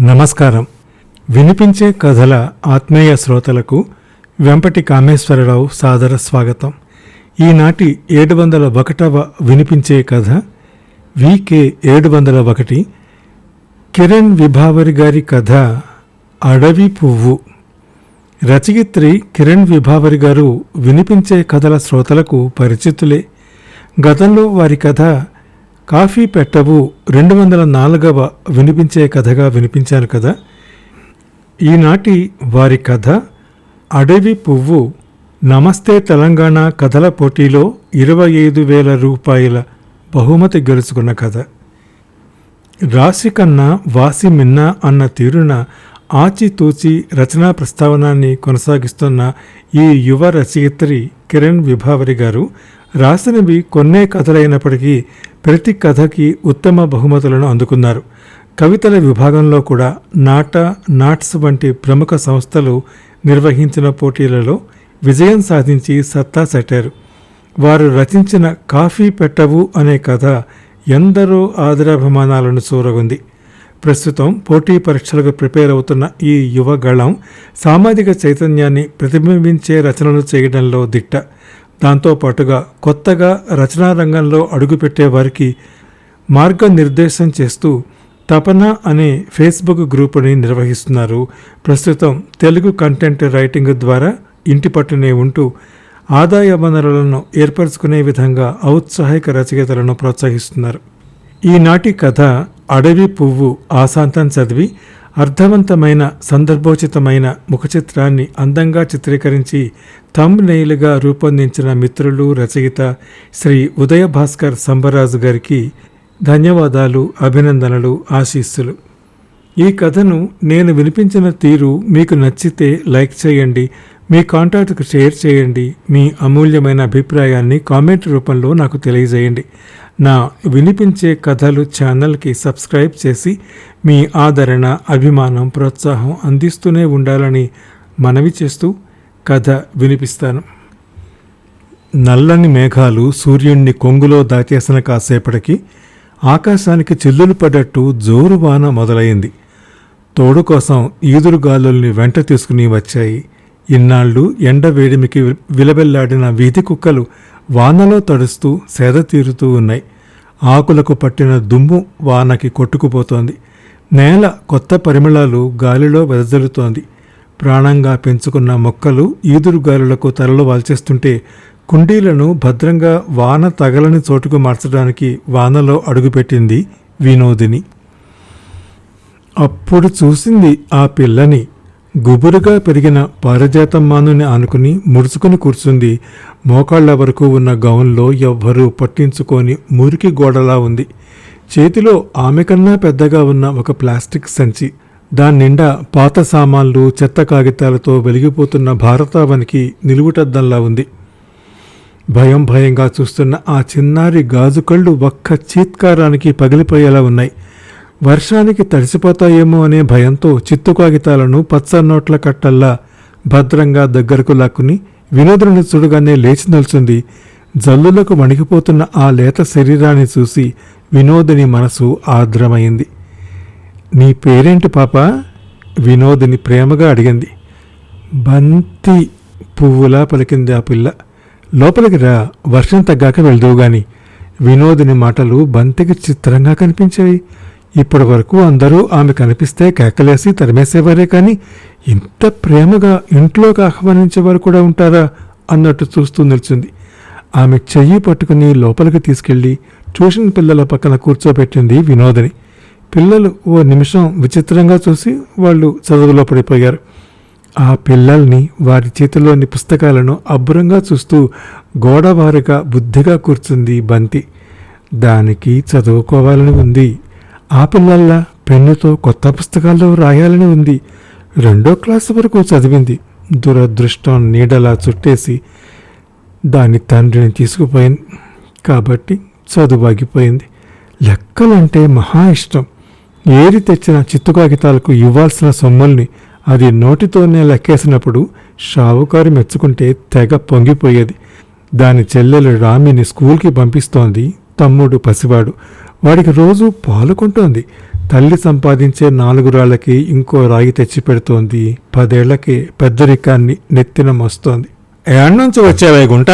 నమస్కారం. వినిపించే కథల ఆత్మీయ శ్రోతలకు వెంపటి కామేశ్వరరావు సాదర స్వాగతం. ఈనాటి ఏడు వందల ఒకటవ వినిపించే కథ వికే ఏడు వందల ఒకటి కిరణ్ విభావరి గారి కథ అడవి పువ్వు. రచయిత్రి కిరణ్ విభావరి గారు వినిపించే కథల శ్రోతలకు పరిచితులే. గతంలో వారి కథ కాఫీ పెట్టవు రెండు వందల నాలుగవ వినిపించే కథగా వినిపించాను కదా. ఈనాటి వారి కథ అడవి పువ్వు నమస్తే తెలంగాణ కథల పోటీలో ఇరవై ఐదు వేల రూపాయల బహుమతి గెలుచుకున్న కథ. రాశి కన్నా వాసి మిన్న అన్న తీరున ఆచితూచి రచనా ప్రస్తావనాన్ని కొనసాగిస్తున్న ఈ యువ రచయిత్రి కిరణ్ విభావరి గారు రాసినవి కొన్నే కథలైనప్పటికీ ప్రతి కథకి ఉత్తమ బహుమతులను అందుకున్నారు. కవితల విభాగంలో కూడా నాట నాట్స్ వంటి ప్రముఖ సంస్థలు నిర్వహించిన పోటీలలో విజయం సాధించి సత్తా సట్టారు. వారు రచించిన కాఫీ పెట్టవు అనే కథ ఎందరో ఆదరాభిమానాలను చూరగొంది ప్రస్తుతం పోటీ పరీక్షలకు ప్రిపేర్ అవుతున్న ఈ యువ గళం సామాజిక చైతన్యాన్ని ప్రతిబింబించే రచనలు చేయడంలో దిట్ట. దాంతోపాటుగా కొత్తగా రచనా రంగంలో అడుగుపెట్టే వారికి మార్గనిర్దేశం చేస్తూ తపన అనే ఫేస్బుక్ గ్రూపుని నిర్వహిస్తున్నారు. ప్రస్తుతం తెలుగు కంటెంట్ రైటింగ్ ద్వారా ఇంటి పట్టునే ఉంటూ ఆదాయ వనరులను ఏర్పరచుకునే విధంగా ఔత్సాహిక రచయితలను ప్రోత్సహిస్తున్నారు. ఈనాటి కథ అడవి పువ్వు ఆశాంతం చదివి అర్థవంతమైన సందర్భోచితమైన ముఖచిత్రాన్ని అందంగా చిత్రీకరించి థమ్ నెయిల్గా రూపొందించిన మిత్రులు రచయిత శ్రీ ఉదయ భాస్కర్ సంబరాజు గారికి ధన్యవాదాలు అభినందనలు ఆశీస్సులు. ఈ కథను నేను వినిపించిన తీరు మీకు నచ్చితే లైక్ చేయండి మీ కాంటాక్ట్కు షేర్ చేయండి మీ అమూల్యమైన అభిప్రాయాన్ని కామెంట్ రూపంలో నాకు తెలియజేయండి. నా వినిపించే కథలు ఛానల్కి సబ్స్క్రైబ్ చేసి మీ ఆదరణ అభిమానం ప్రోత్సాహం అందిస్తూనే ఉండాలని మనవి చేస్తూ కథ వినిపిస్తాను. నల్లని మేఘాలు సూర్యుణ్ణి కొంగులో దాచేసిన కాసేపటికి ఆకాశానికి చిల్లులు పడ్డట్టు జోరు వాన మొదలైంది. తోడు కోసం ఈదురుగాలుల్ని వెంట తీసుకుని వచ్చాయి. ఇన్నాళ్ళు ఎండ వేడిమికి విలవెల్లాడిన వీధి కుక్కలు వానలో తడుస్తూ సేద తీరుతూ ఉన్నాయి. ఆకులకు పట్టిన దుమ్ము వానకి కొట్టుకుపోతోంది. నేల కొత్త పరిమళాలు గాలిలో వెదజల్లుతోంది. ప్రాణంగా పెంచుకున్న మొక్కలు ఈదురు గాలులకు తలలు వాల్చేస్తుంటే కుండీలను భద్రంగా వాన తగలని చోటుకు మార్చడానికి వానలో అడుగుపెట్టింది వినోదిని. అప్పుడు చూసింది ఆ పిల్లని. గుబురుగా పెరిగిన పారజాతమ్మానుని ఆనుకుని ముడుచుకుని కూర్చుంది. మోకాళ్ళ వరకు ఉన్న గౌన్లో ఎవ్వరూ పట్టించుకొని మురికి గోడలా ఉంది. చేతిలో ఆమె కన్నా పెద్దగా ఉన్న ఒక ప్లాస్టిక్ సంచి. దాని నిండా పాత సామాన్లు చెత్త కాగితాలతో వెలిగిపోతున్న భారతావనికి నిలువుటద్దంలా ఉంది. భయం భయంగా చూస్తున్న ఆ చిన్నారి గాజు కళ్ళు ఒక్క చీత్కారానికి పగిలిపోయేలా ఉన్నాయి. వర్షానికి తడిసిపోతాయేమో అనే భయంతో చిత్తు కాగితాలను పచ్చనోట్ల కట్టల్లా భద్రంగా దగ్గరకు లాక్కుని వినోదుని చూడగానే లేచి నిల్చుంది. జల్లులకు వణికిపోతున్న ఆ లేత శరీరాన్ని చూసి వినోదిని మనసు ఆర్ద్రమైంది. నీ పేరేంటి పాప? వినోదిని ప్రేమగా అడిగింది. బంతి పువ్వులా పలికింది ఆ పిల్ల. లోపలికి రా వర్షం తగ్గాక వెళ్దువు గాని వినోదిని మాటలు బంతికి చిత్రంగా కనిపించాయి. ఇప్పటి వరకు అందరూ ఆమె కనిపిస్తే కేకలేసి తరిమేసేవారే కానీ ఇంత ప్రేమగా ఇంట్లోకి ఆహ్వానించేవారు కూడా ఉంటారా అన్నట్టు చూస్తూ నిల్చుంది. ఆమె చెయ్యి పట్టుకుని లోపలికి తీసుకెళ్ళి ట్యూషన్ పిల్లల పక్కన కూర్చోబెట్టింది వినోదని. పిల్లలు ఓ నిమిషం విచిత్రంగా చూసి వాళ్ళు చదువులో పడిపోయారు. ఆ పిల్లల్ని వారి చేతిలోని పుస్తకాలను అబ్బురంగా చూస్తూ గోడవారుగా బుద్ధిగా కూర్చుంది బంతి. దానికి చదువుకోవాలని ఉంది. ఆ పిల్లల్లా పెన్నుతో కొత్త పుస్తకాల్లో రాయాలని ఉంది. రెండో క్లాసు వరకు చదివింది. దురదృష్టం నీడలా చుట్టేసి దాని తండ్రిని తీసుకుపోయింది. కాబట్టి చదువు ఆగిపోయింది లెక్కలంటే మహా ఇష్టం. ఏరి తెచ్చిన చిత్తు కాగితాలకు ఇవ్వాల్సిన సొమ్ముల్ని అది నోటితోనే లెక్కేసినప్పుడు షావుకారు మెచ్చుకుంటే తెగ పొంగిపోయేది. దాని చెల్లెలు రామిని స్కూల్కి పంపిస్తోంది తమ్ముడు పసివాడు. వాడికి రోజు పాలు కొంటోంది. తల్లి సంపాదించే నాలుగు రాళ్ళకి ఇంకో రాగి తెచ్చి పెడుతోంది పదేళ్ళకి పెద్దరికాన్ని నెత్తిన మోస్తోంది. ఏడ నుంచి వచ్చావే గుంట?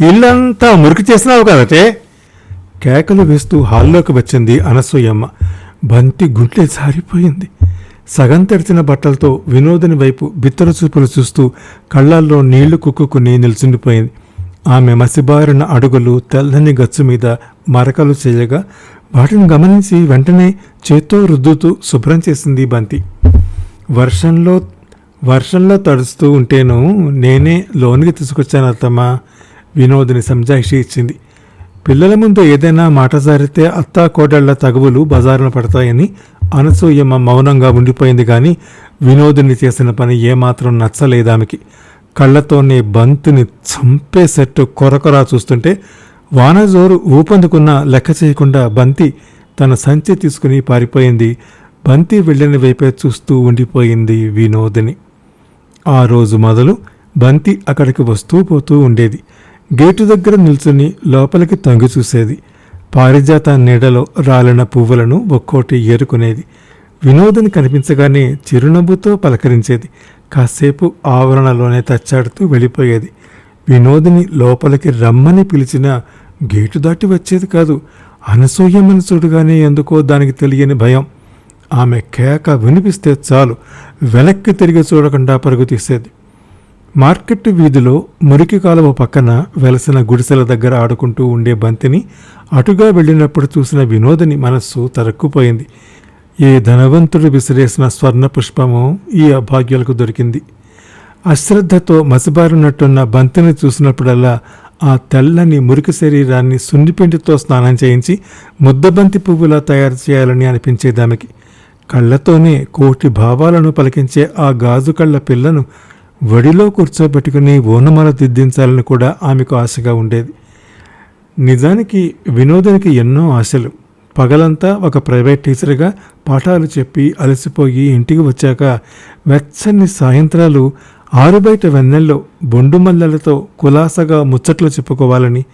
ఇల్లంతా మురికి చేసినావు కదటే కేకలు వేస్తూ హాల్లోకి వచ్చింది అనసూయమ్మ. బంతి గుంట్లే జారిపోయింది. సగం తెరిచిన బట్టలతో వినోదని వైపు బిత్తర చూపులు చూస్తూ కళ్ళల్లో నీళ్ళు కుక్కుకుని నిల్చుండిపోయింది. ఆమె మసిబారిన అడుగులు తెల్లని గచ్చు మీద మరకలు చేయగా వాటిని గమనించి వెంటనే చేత్తో రుద్దుతూ శుభ్రం చేసింది బంతి. వర్షంలో వర్షంలో తడుస్తూ ఉంటేను నేనే లోనికి తీసుకొచ్చాను అత్తమ్మా వినోదిని సంజాయిషి ఇచ్చింది. పిల్లల ముందు ఏదైనా మాట జారితే అత్తా కోడళ్ళ తగువులు బజారున పడతాయని అనసూయమ్మ మౌనంగా ఉండిపోయింది కానీ వినోదిని చేసిన పని ఏమాత్రం నచ్చలేదు ఆమెకి కళ్ళతోనే బంతిని చంపేసట్టు కొరకొరా చూస్తుంటే వానజోరు ఊపందుకున్న లెక్క చేయకుండా బంతి తన సంచి తీసుకుని పారిపోయింది. బంతి వెళ్ళిన వైపే చూస్తూ ఉండిపోయింది వినోదిని. ఆ రోజు మొదలు బంతి అక్కడికి వస్తూ పోతూ ఉండేది. గేటు దగ్గర నిల్చుని లోపలికి తొంగి చూసేది. పారిజాత నీడలో రాలిన పువ్వులను ఒక్కోటి ఏరుకునేది. వినోదని కనిపించగానే చిరునవ్వుతో పలకరించేది. కాసేపు ఆవరణలోనే తచ్చాడుతూ వెళ్ళిపోయేది. వినోదిని లోపలికి రమ్మని పిలిచినా గేటు దాటి వచ్చేది కాదు. అనసూయ మనసుడుగానే ఎందుకో దానికి తెలియని భయం. ఆమె కేక వినిపిస్తే చాలు వెనక్కి తిరిగి చూడకుండా పరుగు తీసేది. మార్కెట్ వీధిలో మురికి కాలువ పక్కన వెలసిన గుడిసెల దగ్గర ఆడుకుంటూ ఉండే బంతిని అటుగా వెళ్ళినప్పుడు చూసిన వినోదని మనస్సు తరక్కుపోయింది. ఏ ధనవంతుడు విసిరేసిన స్వర్ణ పుష్పము ఈ అభాగ్యులకు దొరికింది. అశ్రద్ధతో మసిబారినట్టున్న బంతిని చూసినప్పుడల్లా ఆ తెల్లని మురికి శరీరాన్ని సున్నిపిండితో స్నానం చేయించి ముద్దబంతి పువ్వులా తయారు చేయాలని అనిపించేది ఆమెకి. కళ్ళతోనే కోటి భావాలను పలికించే ఆ గాజు కళ్ళ పిల్లను వడిలో కూర్చోబెట్టుకుని ఓనమాల దిద్దించాలని కూడా ఆమెకు ఆశగా ఉండేది. నిజానికి వినోదానికి ఎన్నో ఆశలు. పగలంతా ఒక ప్రైవేట్ టీచర్గా పాఠాలు చెప్పి అలసిపోయి ఇంటికి వచ్చాక వెచ్చని సాయంత్రాలు ఆరుబయట వెన్నెల్లో బొండుమల్లలతో కులాసగా ముచ్చట్లు చెప్పుకోవాలని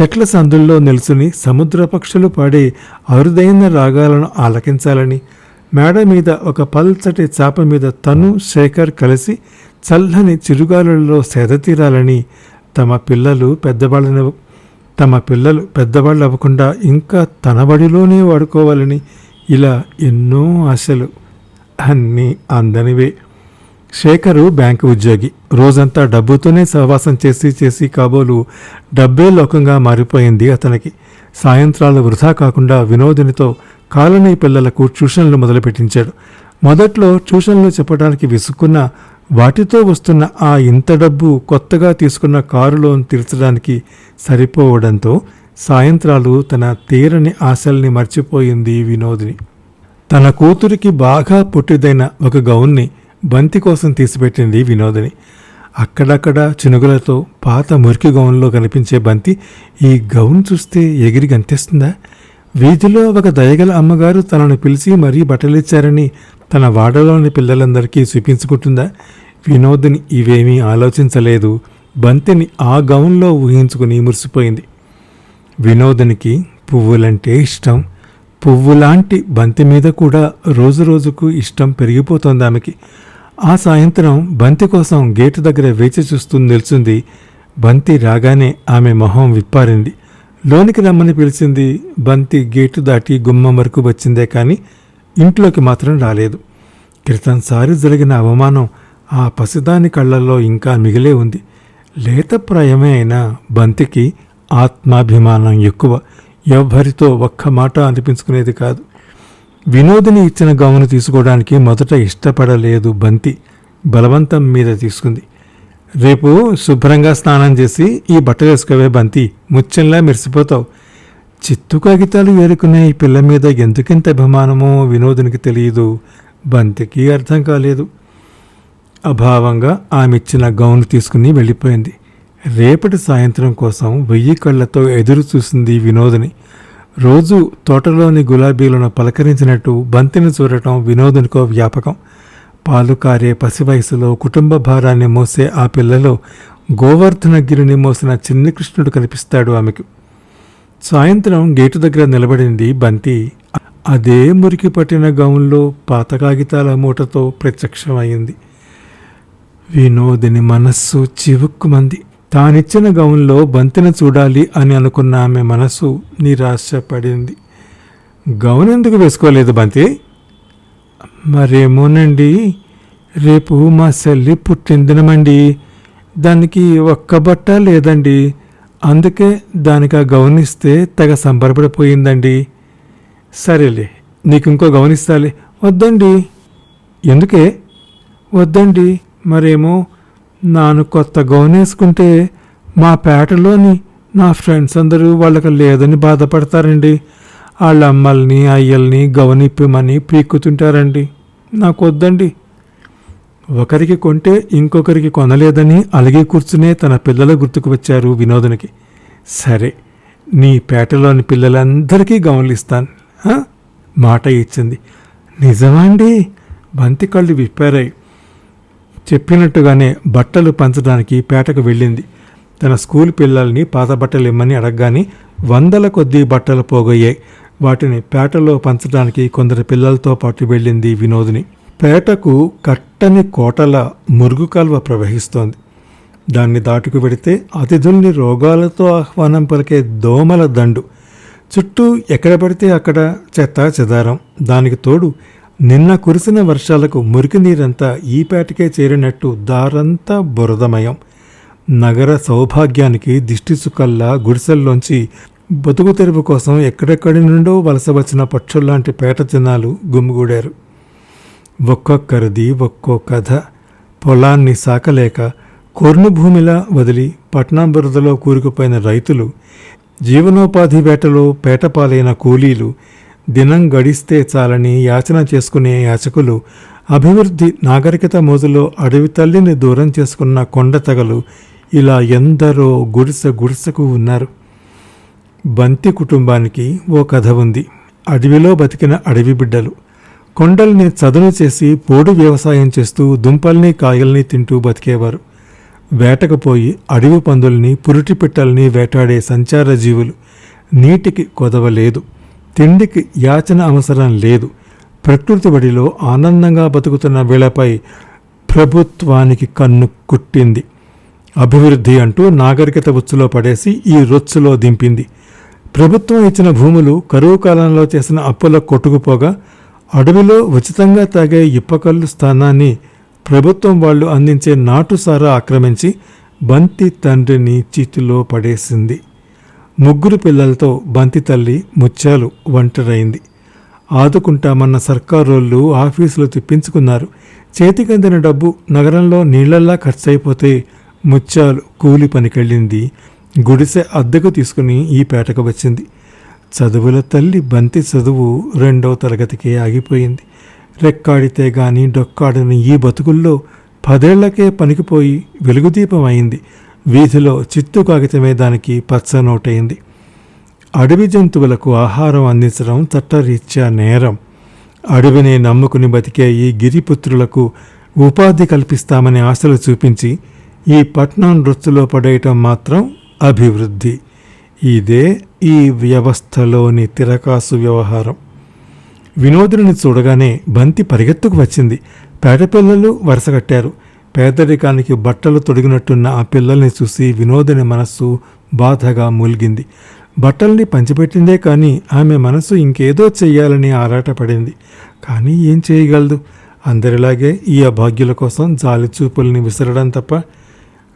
చెట్ల సందుల్లో నిల్చుని సముద్ర పక్షులు పాడే అరుదైన రాగాలను ఆలకించాలని మేడ మీద ఒక పల్చటి చాప మీద తను శేఖర్ కలిసి చల్లని చిరుగాలులలో సేదతీరాలని తమ పిల్లలు పెద్దవాళ్ళని తమ పిల్లలు పెద్దవాళ్ళు అవ్వకుండా ఇంకా తన బడిలోనే వాడుకోవాలని ఇలా ఎన్నో ఆశలు అన్నీ అందనివే. శేఖరు బ్యాంకు ఉద్యోగి. రోజంతా డబ్బుతోనే సహవాసం చేసి చేసి కాబోలు డబ్బే లోకంగా మారిపోయింది అతనికి. సాయంత్రాలు వృధా కాకుండా వినోదినితో కాలనీ పిల్లలకు ట్యూషన్లు మొదలుపెట్టించాడు. మొదట్లో ట్యూషన్లు చెప్పడానికి విసుక్కున్న వాటితో వస్తున్న ఆ ఇంత డబ్బు కొత్తగా తీసుకున్న కారు లోన్ తీర్చడానికి సరిపోవడంతో సాయంత్రాలు తన తీరని ఆశల్ని మర్చిపోయింది వినోదిని. తన కూతురికి బాగా పుట్టిదైన ఒక గౌన్ని బంతి కోసం తీసిపెట్టింది వినోదిని. అక్కడక్కడ చినుగులతో పాత మురికి గౌన్లో కనిపించే బంతి ఈ గౌన్ చూస్తే ఎగిరి గంతేస్తుందా? వీధిలో ఒక దయగల అమ్మగారు తనను పిలిచి మరీ బట్టలిచ్చారని తన వాడలోని పిల్లలందరికీ చూపించుకుంటుందా? వినోదిని ఇవేమీ ఆలోచించలేదు. బంతిని ఆ గౌన్లో ఊహించుకుని మురిసిపోయింది. వినోదనికి పువ్వులంటే ఇష్టం. పువ్వులాంటి బంతి మీద కూడా రోజు రోజుకు ఇష్టం పెరిగిపోతోంది ఆమెకి. ఆ సాయంత్రం బంతి కోసం గేటు దగ్గర వేచి చూస్తూ నిల్చుంది. బంతి రాగానే ఆమె మొహం విప్పారింది. లోనికి రమ్మని పిలిచింది. బంతి గేటు దాటి గుమ్మం వరకు వచ్చిందే కానీ ఇంట్లోకి మాత్రం రాలేదు. క్రితంసారి జరిగిన అవమానం ఆ పసిదాని కళ్ళల్లో ఇంకా మిగిలే ఉంది. లేతప్రాయమే అయినా బంతికి ఆత్మాభిమానం ఎక్కువ. ఎవ్వరితో ఒక్క మాట అనిపించుకునేది కాదు. వినోదిని ఇచ్చిన గౌను తీసుకోవడానికి మొదట ఇష్టపడలేదు బంతి. బలవంతం మీద తీసుకుంది. రేపు శుభ్రంగా స్నానం చేసి ఈ బట్టలు వేసుకోవే బంతి. ముత్యంలా మెరిసిపోతావు. చిత్తు కాగితాలు ఏరుకునే ఈ పిల్ల మీద ఎందుకింత అభిమానమో వినోదునికి తెలియదు. బంతికి అర్థం కాలేదు. అభావంగా ఆమె ఇచ్చిన గౌను తీసుకుని వెళ్ళిపోయింది. రేపటి సాయంత్రం కోసం వెయ్యి కళ్ళతో ఎదురు చూసింది వినోదని. రోజు తోటలోని గులాబీలను పలకరించినట్టు బంతిని చూడటం వినోదునికో వ్యాపకం. పాలు కారే పసి వయసులో కుటుంబ భారాన్ని మోసే ఆ పిల్లలో గోవర్ధనగిరిని మోసిన చిన్ని కృష్ణుడు కనిపిస్తాడు ఆమెకు. సాయంత్రం గేటు దగ్గర నిలబడింది బంతి. అదే మురికి పట్టిన గౌన్లో పాత కాగితాల మూటతో ప్రత్యక్షమైంది వినోదిని మనస్సు చివుక్కుమంది. తానిచ్చిన గౌన్లో బంతిని చూడాలి అని అనుకున్న ఆమె మనసు నిరాశపడింది. గౌన్ ఎందుకు వేసుకోలేదు బంతి? మరేమోనండి రేపు మా సెల్లి పుట్టిందినమండి. దానికి ఒక్క బట్ట లేదండి. అందుకే దానికి ఆ గౌనిస్తే తెగ సంబరపడిపోయిందండి. సరేలే నీకు ఇంకో గౌనిస్తాలే వద్దండి. ఎందుకే? వద్దండి. మరేమో నాను కొత్త గౌన్ వేసుకుంటే మా పేటలోని నా ఫ్రెండ్స్ అందరూ వాళ్ళకి లేదని బాధపడతారండి. వాళ్ళ అమ్మల్ని అయ్యల్ని గవనిప్పమని పీక్కుతుంటారండి. నాకు వద్దండి ఒకరికి కొంటే ఇంకొకరికి కొనలేదని అలిగి కూర్చునే తన పిల్లలు గుర్తుకు వచ్చారు వినోదునికి. సరే నీ పేటలోని పిల్లలందరికీ గమనిస్తాను ఇస్తాను మాట ఇచ్చింది. నిజమా అండి బంతి కళ్ళు విప్పారాయి. చెప్పినట్టుగానే బట్టలు పంచడానికి పేటకు వెళ్ళింది. తన స్కూల్ పిల్లల్ని పాత బట్టలు ఇమ్మని అడగగానే వందల కొద్దీ బట్టలు పోగొయ్యాయి. వాటిని పేటలో పంచడానికి కొందరు పిల్లలతో పాటు వెళ్ళింది వినోదిని. పేటకు కట్టని కోటల మురుగు కాల్వ ప్రవహిస్తోంది. దాన్ని దాటుకు వెడితే అతిథుల్ని రోగాలతో ఆహ్వానం పలికే దోమల దండు. చుట్టూ ఎక్కడ పడితే అక్కడ చెత్త చెదారం. దానికి తోడు నిన్న కురిసిన వర్షాలకు మురికి నీరంతా ఈ పేటకే చేరినట్టు దారంతా బురదమయం. నగర సౌభాగ్యానికి దిష్టిసుకల్లా గుడిసెల్లోంచి బతుకు తెరుపు కోసం ఎక్కడెక్కడి నుండో వలస వచ్చిన పక్షుల్లాంటి పేట జనాలు గుమ్మిగూడారు ఒక్కొక్కరిది ఒక్కో కథ. పొలాన్ని సాకలేక కొర్ను భూమిలా వదిలి పట్నం బురదలో కూరుకుపోయిన రైతులు జీవనోపాధి వేటలో పేటపాలైన కూలీలు దినం గడిస్తే చాలని యాచన చేసుకునే యాచకులు అభివృద్ధి నాగరికత మోజులో అడవి తల్లిని దూరం చేసుకున్న కొండతగలు ఇలా ఎందరో గుడిసె గుడిసెకు ఉన్నారు. బంతి కుటుంబానికి ఓ కథ ఉంది. అడవిలో బతికిన అడవి బిడ్డలు. కొండల్ని చదును చేసి పోడు వ్యవసాయం చేస్తూ దుంపల్ని కాయల్ని తింటూ బతికేవారు. వేటకు పోయి అడవి పందుల్ని పురిటి పిట్టల్ని వేటాడే సంచార జీవులు నీటికి కొదవలేదు. తిండికి యాచన అవసరం లేదు. ప్రకృతి బడిలో ఆనందంగా బతుకుతున్న వీళ్ళపై ప్రభుత్వానికి కన్ను కుట్టింది. అభివృద్ధి అంటూ నాగరికత ఉచ్చులో పడేసి ఈ రొచ్చులో దింపింది. ప్రభుత్వం ఇచ్చిన భూములు కరువు కాలంలో చేసిన అప్పుల కొట్టుకుపోగా అడవిలో ఉచితంగా తాగే ఇప్పకల్లు స్థానాన్ని ప్రభుత్వం వాళ్ళు అందించే నాటుసారా ఆక్రమించి బంతి తండ్రిని చీటిలో పడేసింది. ముగ్గురు పిల్లలతో బంతి తల్లి ముత్యాలు ఒంటరైంది. ఆదుకుంటామన్న సర్కారోళ్ళు ఆఫీసులు తిప్పించుకున్నారు. చేతికందిన డబ్బు నగరంలో నీళ్ళల్లా ఖర్చయిపోతే ముత్యాలు కూలి పనికెళ్ళింది. గుడిసె అద్దెకు తీసుకుని ఈ పేటకు వచ్చింది. చదువుల తల్లి బంతి చదువు రెండో తరగతికే ఆగిపోయింది. రెక్కాడితే గాని డొక్కాడని ఈ బతుకుల్లో పదేళ్ళకే పనికిపోయి వెలుగుదీపం అయింది. వీధిలో చిత్తు కాగితమే దానికి పచ్చనోటైంది అడవి జంతువులకు ఆహారం అందించడం చట్టరీత్యా నేరం. అడవిని నమ్ముకుని బతికే ఈ గిరిపుత్రులకు ఉపాధి కల్పిస్తామని ఆశలు చూపించి ఈ పట్నం వృత్తిలో పడేయటం మాత్రం అభివృద్ధి. ఇదే ఈ వ్యవస్థలోని తిరకాసు వ్యవహారం. వినోదుని చూడగానే బంతి పరిగెత్తుకు వచ్చింది. పేటపిల్లలు వరుస కట్టారు. పేదరికానికి బట్టలు తొడిగినట్టున్న ఆ పిల్లల్ని చూసి వినోదని మనస్సు బాధగా మూలిగింది. బట్టల్ని పంచిపెట్టిందే కానీ ఆమె మనసు ఇంకేదో చెయ్యాలని ఆరాటపడింది. కానీ ఏం చేయగలదు? అందరిలాగే ఈ అభాగ్యుల కోసం జాలి చూపుల్ని విసరడం తప్ప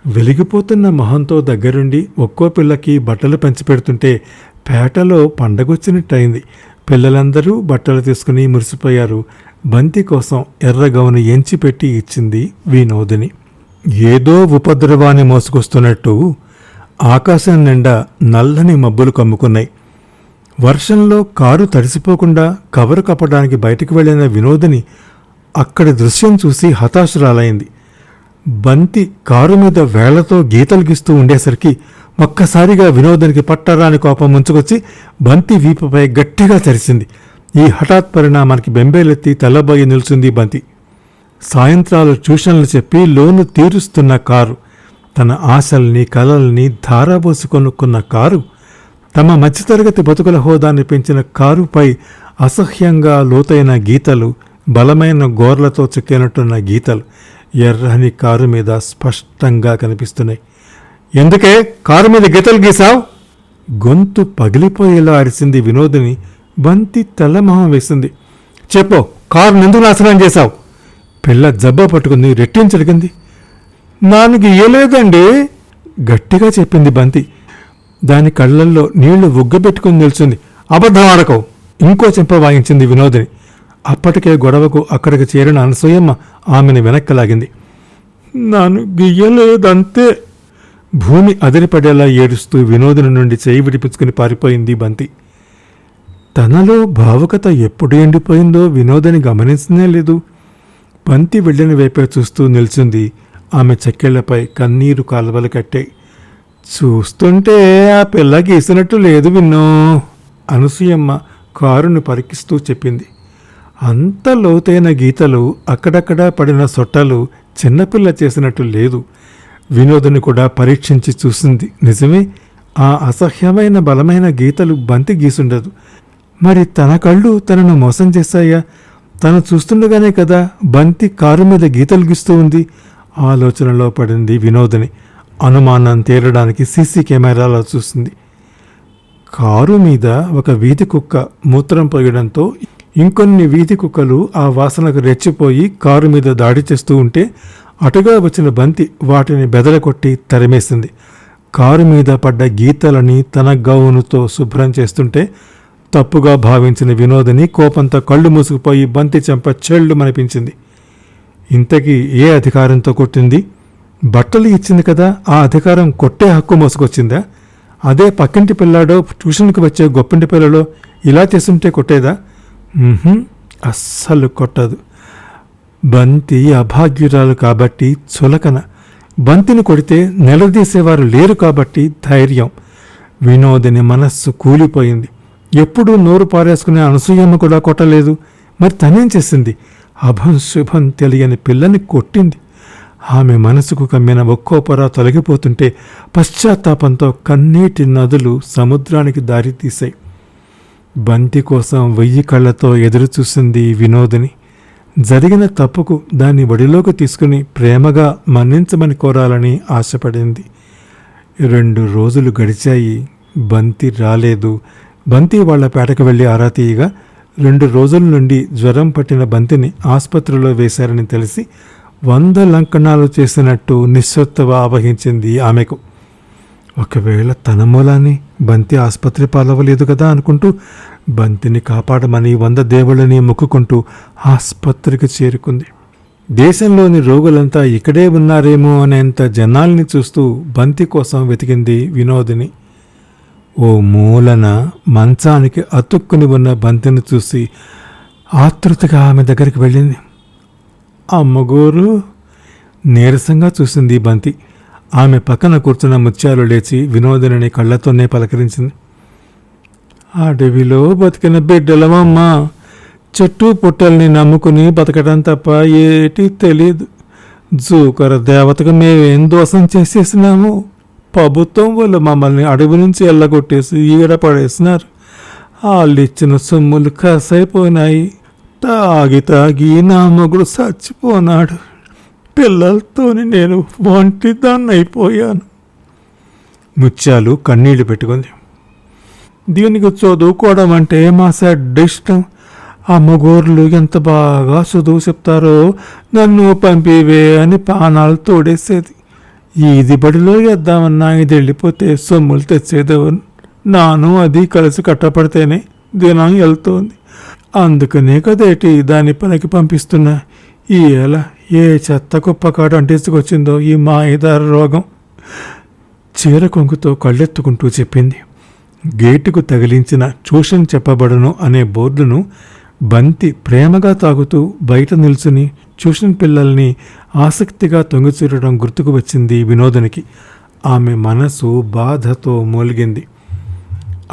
వెలిగిపోతున్న మొహంతో దగ్గరుండి ఒక్కో పిల్లకి బట్టలు పంచిపెడుతుంటే పేటలో పండగొచ్చినట్టయింది. పిల్లలందరూ బట్టలు తీసుకుని మురిసిపోయారు. బంతి కోసం ఎర్రగౌను ఎంచిపెట్టి ఇచ్చింది వినోదిని. ఏదో ఉపద్రవాన్ని మోసుకొస్తున్నట్టు ఆకాశం నిండా నల్లని మబ్బులు కమ్ముకున్నాయి. వర్షంలో కారు తడిసిపోకుండా కవరు కప్పడానికి బయటకు వెళ్ళిన వినోదిని అక్కడి దృశ్యం చూసి హతాశురాలైంది. బంతి కారు మీద వేళ్ళతో గీతలు గీస్తూ ఉండేసరికి ఒక్కసారిగా వినోదానికి పట్టరాని కోపం ముంచుకొచ్చి బంతి వీపుపై గట్టిగా తెరిచింది. ఈ హఠాత్ పరిణామానికి బెంబేలెత్తి తెల్లబోయి నిలిచింది బంతి. సాయంత్రాలు ట్యూషన్లు చెప్పి లోను తీరుస్తున్న కారు. తన ఆశల్ని కలల్ని ధారాబోసి కొనుక్కున్న కారు. తమ మధ్యతరగతి బతుకుల హోదాన్ని పెంచిన కారుపై అసహ్యంగా లోతైన గీతలు బలమైన గోర్లతో చిక్కినట్టున్న గీతలు ఎర్రని కారు మీద స్పష్టంగా కనిపిస్తున్నాయి. ఎందుకే? కారు మీద గీతలు గీసావు గొంతు పగిలిపోయేలా అరిసింది వినోదిని బంతి తెల్లమొహం వేసింది. చెప్పు కారు ఎందుకు నాశనం చేశావు. పిల్ల జబ్బ పట్టుకుంది రెట్టించడిగింది నాన్నకి ఇయ్యలేదండి గట్టిగా చెప్పింది బంతి. దాని కళ్ళల్లో నీళ్ళు ఉగ్గబెట్టుకుని నిల్చుంది. అబద్ధం ఆడకవు ఇంకో చెంప వాయించింది వినోదిని. అప్పటికే గొడవకు అక్కడికి చేరిన అనసూయమ్మ ఆమెను వెనక్కి లాగింది. నాను గియ్యలేదంతే భూమి అదిరిపడేలా ఏడుస్తూ వినోదిని నుండి చేయి విడిపించుకుని పారిపోయింది బంతి. తనలో భావుకత ఎప్పుడు ఎండిపోయిందో వినోదని గమనించనే లేదు. బంతి వెళ్ళిన వైపే చూస్తూ నిల్చుంది. ఆమె చెక్కెళ్ళపై కన్నీరు కాలువలు కట్టాయి చూస్తుంటే ఆ పిల్ల గీసినట్టు లేదు విన్నో అనసూయమ్మ కారును పరికిస్తూ చెప్పింది. అంత లోతైన గీతలు అక్కడక్కడా పడిన సొట్టలు చిన్నపిల్ల చేసినట్టు లేదు. వినోదుని కూడా పరీక్షించి చూసింది. నిజమే ఆ అసహ్యమైన బలమైన గీతలు బంతి గీసుండదు. మరి తన కళ్ళు తనను మోసం చేశాయా? తను చూస్తుండగానే కదా బంతి కారు మీద గీతలు గీస్తూ ఉంది. ఆలోచనలో పడింది వినోదని. అనుమానం తేలడానికి సీసీ కెమెరాలో చూసింది. కారు మీద ఒక వీధి కుక్క మూత్రం పోయడంతో ఇంకొన్ని వీధి కుక్కలు ఆ వాసనకు రెచ్చిపోయి కారు మీద దాడి చేస్తూ ఉంటే అటుగా వచ్చిన బంతి వాటిని బెదరకొట్టి తరిమేసింది. కారు మీద పడ్డ గీతలని తన గౌనుతో శుభ్రం చేస్తుంటే తప్పుగా భావించిన వినోదని కోపంతో కళ్ళు మూసుకుపోయి బంతి చెంప చెళ్ళు మనిపించింది ఇంతకీ ఏ అధికారంతో కొట్టింది? బట్టలు ఇచ్చింది కదా ఆ అధికారం కొట్టే హక్కు మోసుకొచ్చిందా? అదే పక్కింటి పిల్లాడో ట్యూషన్కి వచ్చే గొప్పింటి పిల్లలో ఇలా చేస్తుంటే కొట్టేదా? అస్సలు కొట్టదు. బంతి అభాగ్యురాలు కాబట్టి చులకన. బంతిని కొడితే నిలదీసేవారు లేరు కాబట్టి ధైర్యం. వినోదిని మనస్సు కూలిపోయింది. ఎప్పుడూ నోరు పారేసుకునే అనసూయమ్మ కూడా కొట్టలేదు. మరి తనేం చేసింది? అభం శుభం తెలియని పిల్లని కొట్టింది. ఆమె మనసుకు కమ్మిన ఒక్కో పొర తొలగిపోతుంటే పశ్చాత్తాపంతో కన్నీటి నదులు సముద్రానికి దారి తీశాయి బంతి కోసం వెయ్యి కళ్ళతో ఎదురుచూసింది వినోదిని. జరిగిన తప్పుకు దాన్ని ఒడిలోకి తీసుకుని ప్రేమగా మన్నించమని కోరాలని ఆశపడింది. రెండు రోజులు గడిచాయి. బంతి రాలేదు. బంతి వాళ్ళ పేటకు వెళ్ళి ఆరా తీయగా రెండు రోజుల నుండి జ్వరం పట్టిన బంతిని ఆసుపత్రిలో వేశారని తెలిసి వంద లంకణాలు చేసినట్టు నిస్సత్తువ ఆవహించింది ఆమెకు. ఒకవేళ తన మూలాన్ని బంతి ఆసుపత్రి పాలవలేదు కదా అనుకుంటూ బంతిని కాపాడమని వంద దేవుళ్ళని మొక్కుకుంటూ ఆసుపత్రికి చేరుకుంది. దేశంలోని రోగులంతా ఇక్కడే ఉన్నారేమో అనేంత జనాల్ని చూస్తూ బంతి కోసం వెతికింది వినోదిని. ఓ మూలన మంచానికి అతుక్కుని ఉన్న బంతిని చూసి ఆతృతగా ఆమె దగ్గరికి వెళ్ళింది. అమ్మగోరు నీరసంగా చూసింది బంతి. ఆమె పక్కన కూర్చున్న ముత్యాలు లేచి వినోదిని కళ్ళతోనే పలకరించింది. అడవిలో బతికిన బిడ్డలమమ్మ చెట్టు పుట్టల్ని నమ్ముకుని బతకడం తప్ప ఏటి తెలియదు జూకర దేవతకు మేమేం దోషం చేసేసినాము? ప్రభుత్వం వాళ్ళు మమ్మల్ని అడవి నుంచి ఎల్లగొట్టేసి ఈడ పడేసినారు. వాళ్ళు ఇచ్చిన సొమ్ములు కసైపోయినాయి. తాగి తాగి నా మొగుడు చచ్చిపోనాడు. పిల్లలతోని నేను ఒంటిదాన్ని అయిపోయాను ముత్యాలు కన్నీళ్ళు పెట్టుకుంది. దీనికి చదువుకోవడం అంటే మా సెడ్ ఇష్టం. అమ్మగోర్లు ఎంత బాగా చదువు చెప్తారో నన్ను పంపివే అని పానాలు తోడేసేది. ఇది బడిలో వేద్దామన్నా ఇది వెళ్ళిపోతే సొమ్ములు తెచ్చేదేవని నాను అది కలిసి కట్టపడితేనే దినం వెళ్తోంది. అందుకనే కదేటి దాని పనికి పంపిస్తున్నా? ఈ ఏల ఏ చెత్త కుప్పకాడు అంటించుకొచ్చిందో ఈ మాయదార రోగం. చీర కొంగుతో కళ్ళెత్తుకుంటూ చెప్పింది. గేటుకు తగిలించిన ట్యూషన్ చెప్పబడను అనే బోర్డును బంతి ప్రేమగా తాగుతూ బయట నిల్చుని ట్యూషన్ పిల్లల్ని ఆసక్తిగా తొంగిచూడడం గుర్తుకు వచ్చింది వినోదనికి. ఆమె మనసు బాధతో మూలిగింది.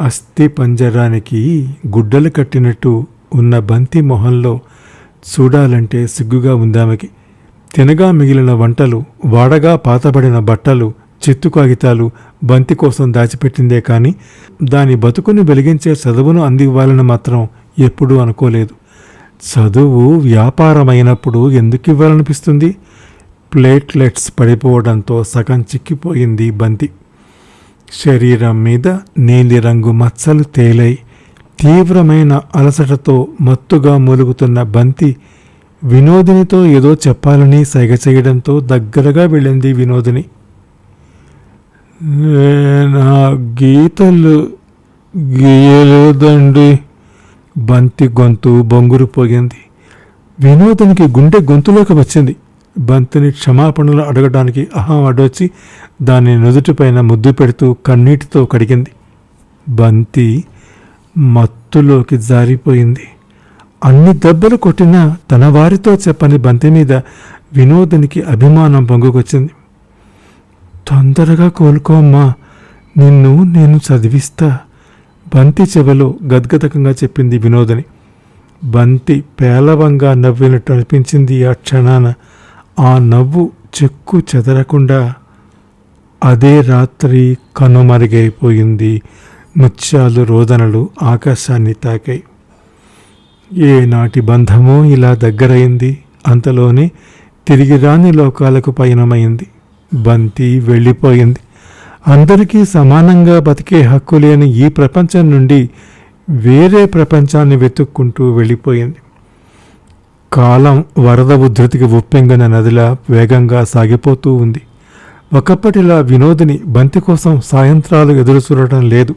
అస్థి పంజరానికి గుడ్డలు కట్టినట్టు ఉన్న బంతి మొహంలో చూడాలంటే సిగ్గుగా ఉందామెకి. తినగా మిగిలిన వంటలు వాడగా పాతబడిన బట్టలు చిత్తు కాగితాలు బంతి కోసం దాచిపెట్టిందే కానీ దాని బతుకుని వెలిగించే చదువును అందివ్వాలని మాత్రం ఎప్పుడూ అనుకోలేదు. చదువు వ్యాపారమైనప్పుడు ఎందుకు ఇవ్వాలనిపిస్తుంది? ప్లేట్లెట్స్ పడిపోవడంతో సగం చిక్కిపోయింది బంతి. శరీరం మీద నీలిరంగు మచ్చలు తేలై తీవ్రమైన అలసటతో మత్తుగా మూలుగుతున్న బంతి వినోదినితో ఏదో చెప్పాలని సైగ చేయడంతో దగ్గరగా వెళ్ళింది వినోదిని. నా గీతలు గీయలేదండి. బంతి గొంతు బొంగురు పోగింది. వినోదనికి గుండె గొంతులోకి వచ్చింది. బంతిని క్షమాపణలు అడగడానికి అహం అడొచ్చి దాని నుదుటిపైన ముద్దు పెడుతూ కన్నీటితో కడిగింది. బంతి మత్తులోకి జారిపోయింది. అన్ని దెబ్బలు కొట్టినా తన వారితో చెప్పని బంతి మీద వినోదునికి అభిమానం పొంగుకొచ్చింది. తొందరగా కోలుకోమ్మా నిన్ను నేను చదివిస్తా. బంతి చెవిలో గద్గదకంగా చెప్పింది వినోదని. బంతి పేలవంగా నవ్వినట్టు అనిపించింది ఆ క్షణాన. ఆ నవ్వు చెక్కు చెదరకుండా అదే రాత్రి కనుమరుగైపోయింది. ముత్యాలు రోదనలు ఆకాశాన్ని తాకాయి. ఏనాటి బంధమో ఇలా దగ్గరైంది. అంతలోనే తిరిగి రాని లోకాలకు పయనమైంది. బంతి వెళ్ళిపోయింది. అందరికీ సమానంగా బతికే హక్కు లేని ఈ ప్రపంచం నుండి వేరే ప్రపంచాన్ని వెతుక్కుంటూ వెళ్ళిపోయింది. కాలం వరద ఉధృతికి ఉప్పెంగిన నదిలా వేగంగా సాగిపోతూ ఉంది. ఒకప్పటిలా వినోదిని బంతి కోసం సాయంత్రాలు ఎదురు చూడటం లేదు.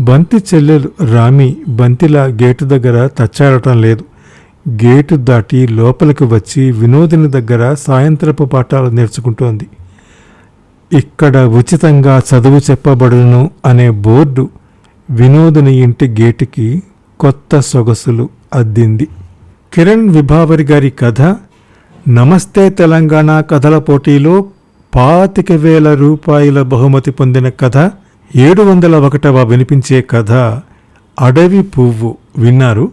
బంతి చెల్లెలు రామి బంతిలా గేటు దగ్గర తచ్చాడటం లేదు. గేటు దాటి లోపలికి వచ్చి వినోదిని దగ్గర సాయంత్రపు పాఠాలు నేర్చుకుంటోంది. ఇక్కడ ఉచితంగా చదువు చెప్పబడును అనే బోర్డు వినోదుని ఇంటి గేటుకి కొత్త సొగసులు అద్దింది. కిరణ్ విభావరి గారి కథ నమస్తే తెలంగాణ కథల పోటీలో పాతిక వేల రూపాయల బహుమతి పొందిన కథ ఏడు వందల ఒకటవ వినిపించే కథ అడవి పువ్వు విన్నారు